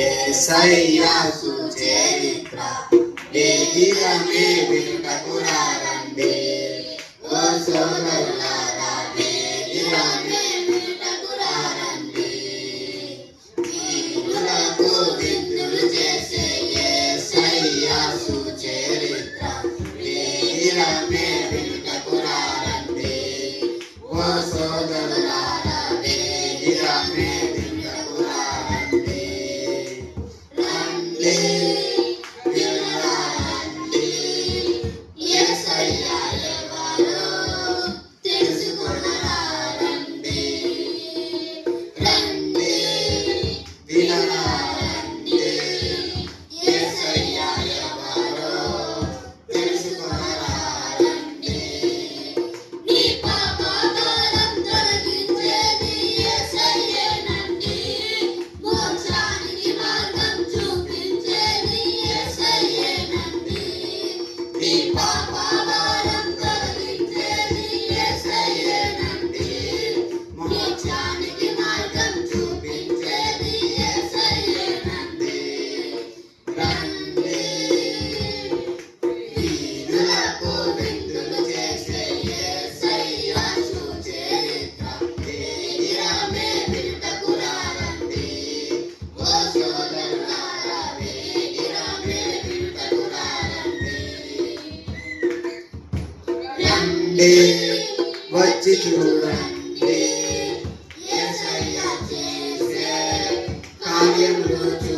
ఏసయ్యాసు చరిత్ర వేదికమే వెనుకకు రండి ఓ సోదరులారా వేదికమే వెనుకకు రండి జీవులకు విందులు చేసే ఏసయ్యాసు చరిత్ర వేదికమే చూడండి వచ్చి చూడండి కార్యంలో చూడండి